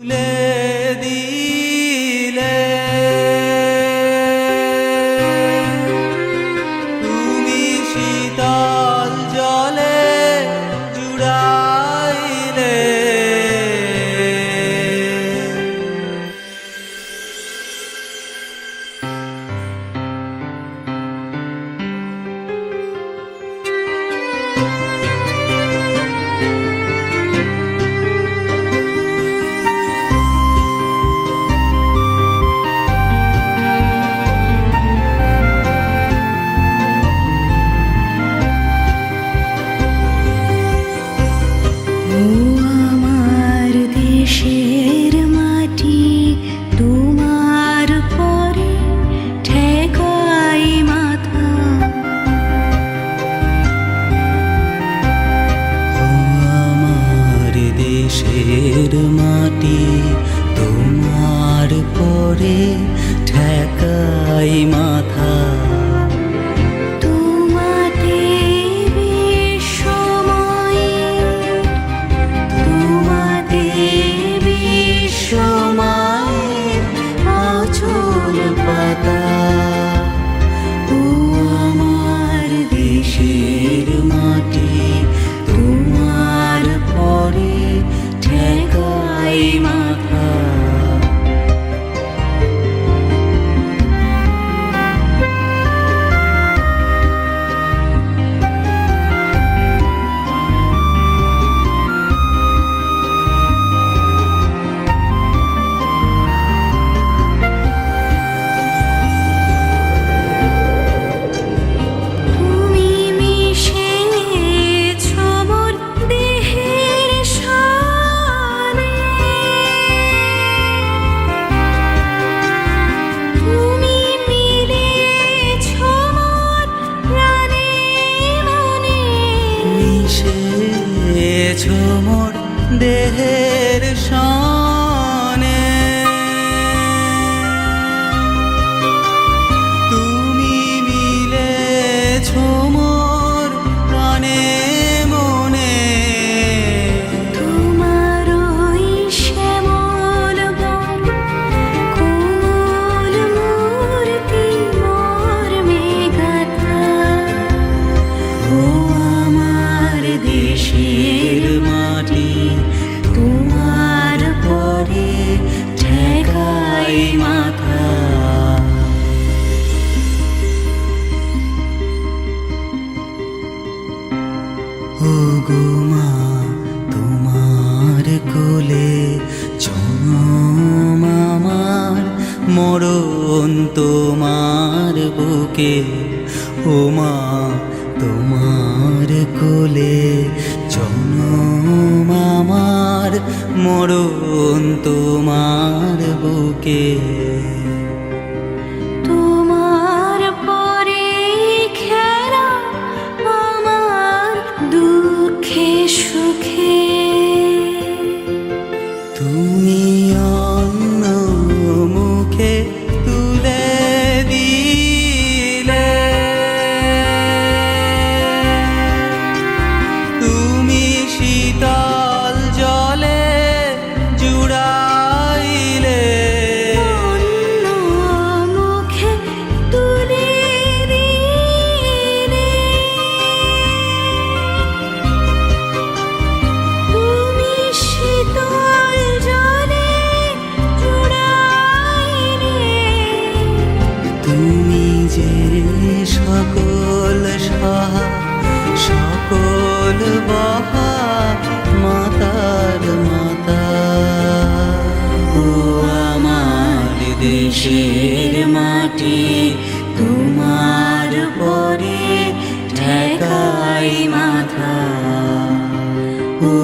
Let ঠেকাই মাথা দেহের সনে। তুমি মিলেছ মোর প্রাণে মনে। তোমার ওই শ্যামল কোমল মূর্তি মোর মেঘাথা ও আমার দেশের মাটি বুকে ও মা তোমার কোলে জনম আমার মরণ তোমার বুকে। সুখে ফুল বহা মাতার মাতা দেশের মাটি, তোমার পরে ঠেকাই মাথা। ও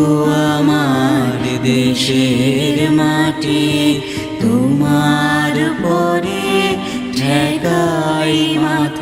আমার দেশের মাটি, তোমার পরে ঠেকাই মাথা।